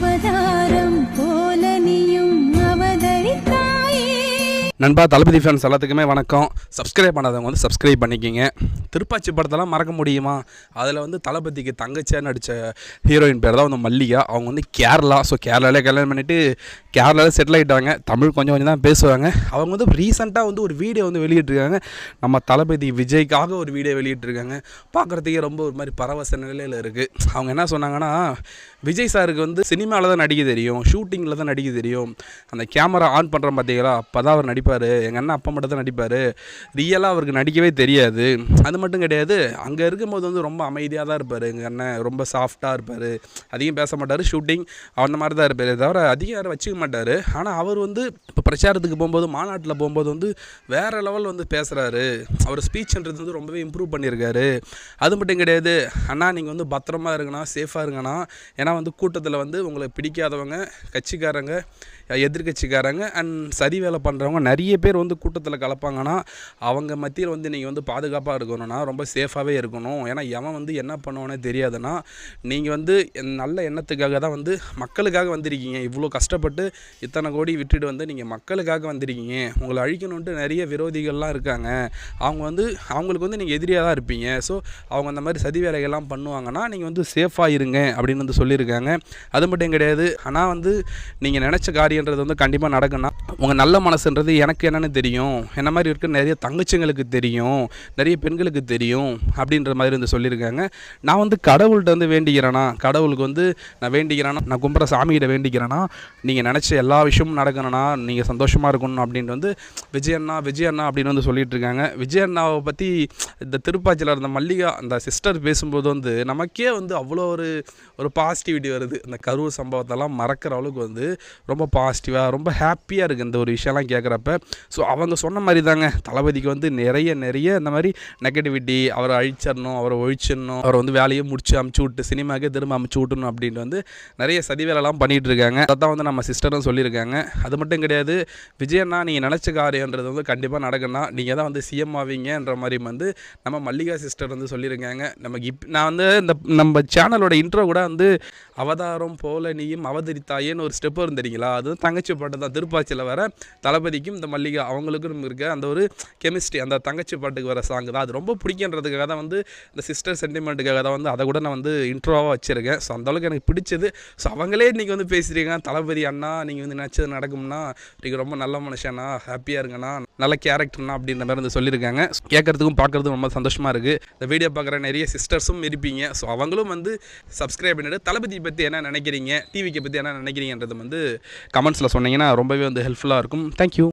அவதாரம் நண்பா தளபதி ஃபேன்ஸ் எல்லாத்துக்குமே வணக்கம். சப்ஸ்கிரைப் பண்ணாதவங்க வந்து சப்ஸ்கிரைப் பண்ணிக்கிங்க. திருப்பாச்சி படத்தெல்லாம் மறக்க முடியுமா? அதில் வந்து தளபதிக்கு தங்கச்சியாக நடித்த ஹீரோயின் பேர் தான் வந்து மல்லிகா. அவங்க வந்து கேரளா. ஸோ கேரளாவிலே கல்யாணம் பண்ணிவிட்டு கேரளாவில் செட்டில் ஆகிட்டாங்க தமிழ் கொஞ்சம் கொஞ்சம் தான் பேசுவாங்க. அவங்க வந்து ரீசெண்டாக வந்து ஒரு வீடியோ வந்து வெளியிட்டிருக்காங்க. நம்ம தளபதி விஜய்க்காக ஒரு வீடியோ வெளியிட்டிருக்காங்க. பார்க்குறதுக்கே ரொம்ப ஒரு மாதிரி பரவச நிலையில் இருக்குது அவங்க என்ன சொன்னாங்கன்னா விஜய் சாருக்கு வந்து சினிமாவில் தான் நடிக்க தெரியும். ஷூட்டிங்கில் தான் நடிக்க தெரியும். அந்த கேமரா ஆன் பண்ணுற பார்த்தீங்களா அப்போ தான் அவர் நடிப்பார் எங்கள் அண்ணன் அப்பா மட்டும் தான் நடிப்பார் ரியலாக அவருக்கு நடிக்கவே தெரியாது. அது மட்டும் கிடையாது அங்கே இருக்கும்போது வந்து ரொம்ப அமைதியாக தான் இருப்பார். எங்கள் அண்ணன் ரொம்ப சாஃப்டாக இருப்பார். அதிகம் பேச மாட்டார். ஷூட்டிங் அந்த மாதிரி தான் இருப்பார். தவிர அதிகம் யாரும் வச்சுக்க மாட்டார். ஆனால் அவர் வந்து இப்போ பிரச்சாரத்துக்கு போகும்போது மாநாட்டில் போகும்போது வந்து வேறு லெவல் வந்து பேசுகிறாரு அவர் ஸ்பீச்ன்றது வந்து ரொம்பவே இம்ப்ரூவ் பண்ணியிருக்காரு. அது மட்டும் கிடையாது அண்ணா நீங்கள் வந்து பத்திரமா இருக்கணும் சேஃபாக இருக்கணும் ஏன்னா வந்து கூட்டத்தில் வந்து உங்களை பிடிக்காதவங்க கட்சிக்காரங்க எதிர்கட்சிக்காரங்க அண்ட் சரி வேலை பண்ணுறவங்க நிறைய பேர் வந்து கூட்டத்தில் கலப்பாங்கன்னா அவங்க மத்தியில் வந்து நீங்கள் வந்து பாதுகாப்பாக இருக்கணும்னா ரொம்ப சேஃபாகவே இருக்கணும். ஏன்னா எவன் வந்து என்ன பண்ணுவானே தெரியாதுன்னா நீங்கள் வந்து என் நல்ல எண்ணத்துக்காக தான் வந்து மக்களுக்காக வந்திருக்கீங்க. இவ்வளோ கஷ்டப்பட்டு இத்தனை கோடி விட்டுட்டு வந்து நீங்கள் மக்களுக்காக வந்திருக்கீங்க. உங்களை அழிக்கணுன்ட்டு நிறைய விரோதிகள்லாம் இருக்காங்க. அவங்க வந்து அவங்களுக்கு வந்து நீங்கள் எதிரியாக தான் இருப்பீங்க. ஸோ அவங்க அந்த மாதிரி சதி வேலைகள்லாம் பண்ணுவாங்கன்னா நீங்கள் வந்து சேஃபாக இருங்க அப்படின்னு வந்து சொல்லியிருக்காங்க. அது மட்டும் கிடையாது. ஆனால் வந்து நீங்கள் நினச்ச காரியன்றது வந்து கண்டிப்பாக நடக்குன்னா உங்கள் நல்ல மனசுன்றது எனக்கு என்னென்னு தெரியும் என்ன மாதிரி இருக்க நிறைய தங்கச்சிங்களுக்கு தெரியும் நிறைய பெண்களுக்கு தெரியும் அப்படின்ற மாதிரி வந்து சொல்லியிருக்காங்க. நான் வந்து கடவுள்கிட்ட வந்து வேண்டிக்கிறேன்னா கடவுளுக்கு வந்து நான் வேண்டிக்கிறேன்னா நான் கும்புற சாமிகிட்ட வேண்டிக்கிறேன்னா நீங்கள் நினச்ச எல்லா விஷயமும் நடக்கணும்னா நீங்கள் சந்தோஷமாக இருக்கணும் அப்படின்ட்டு வந்து விஜய் அண்ணா விஜய் அண்ணா அப்படின்னு வந்து சொல்லிட்டு இருக்காங்க விஜய் அண்ணாவை பற்றி இந்த திருப்பாச்சியில் இருந்த மல்லிகா அந்த சிஸ்டர் பேசும்போது வந்து நமக்கே வந்து அவ்வளோ ஒரு ஒரு பாசிட்டிவிட்டி வருது. இந்த கரூர் சம்பவத்தெல்லாம் மறக்கிற அளவுக்கு வந்து ரொம்ப பாசிட்டிவாக ரொம்ப ஹாப்பியாக இருக்குது இந்த ஒரு விஷயம்லாம் கேட்குறப்ப. ஸோ அவங்க சொன்ன மாதிரி தாங்க. தளபதிக்கு வந்து நிறைய நிறைய இந்த மாதிரி நெகட்டிவிட்டி அவரை அழிச்சிடணும் அவரை ஒழிச்சிடணும் அவரை வந்து வேலையை முடிச்சு அமுச்சு விட்டு சினிமாக்கே திரும்ப அமுச்சு விட்டணும் அப்படின்ட்டு வந்து நிறைய சதி வேலைலாம் பண்ணிகிட்டு இருக்காங்க. அதான் வந்து நம்ம சிஸ்டரும் சொல்லியிருக்காங்க. அது மட்டும் கிடையாது. விஜயண்ணா நீங்கள் நினச்ச காரியன்றது வந்து கண்டிப்பாக நடக்கணும் நீங்கள் தான் வந்து சிஎம் ஆவீங்கன்ற மாதிரி வந்து நம்ம மல்லிகா சிஸ்டர் வந்து சொல்லியிருக்காங்க. நமக்கு இப் நான் வந்து இந்த நம்ம சேனலோட இன்ட்ரோ கூட வந்து அவதாரம் போல நீயும் அவதரித்தாயேன்னு ஒரு ஸ்டெப் வரும் அது தங்கச்சி பாட்டு தான். திருப்பாச்சியில் வர தளபதிக்கும் இந்த மல்லிகா அவங்களுக்கும் இருக்க அந்த ஒரு கெமிஸ்ட்ரி அந்த தங்கச்சி பாட்டுக்கு வர சாங் தான். அது ரொம்ப பிடிக்கின்றதுக்காக தான் வந்து இந்த சிஸ்டர் சென்டிமெண்ட்டுக்காக தான் வந்து அதை கூட நான் வந்து இன்ட்ரோவாக வச்சுருக்கேன். ஸோ அந்தளவுக்கு எனக்கு பிடிச்சது. ஸோ அவங்களே இன்றைக்கி வந்து பேசுகிறீங்க தளபதி அண்ணா நீங்கள் வந்து நினச்சது நடக்கும்னா நீங்கள் ரொம்ப நல்ல மனுஷனா ஹாப்பியாக இருங்கண்ணா நல்ல கேரக்டர்னா அப்படின்ற மாதிரி வந்து சொல்லியிருக்காங்க. கேட்குறதுக்கும் பார்க்குறதுக்கும் ரொம்ப சந்தோஷமாக இருக்குது இந்த வீடியோ பார்க்குற நிறைய சிஸ்டர்ஸும் இருப்பீங்க. ஸோ அவங்களும் வந்து சப்ஸ்கிரைப் பண்ணிட்டு தளபதி பற்றி என்ன நினைக்கிறீங்க? டிவிக்கு பற்றி என்ன நினைக்கிறீங்கன்றது வந்து கமெண்ட்ஸில் சொன்னீங்கன்னா ரொம்பவே வந்து ஹெல்ப்ஃபுல்லாக இருக்கும். தேங்க்யூ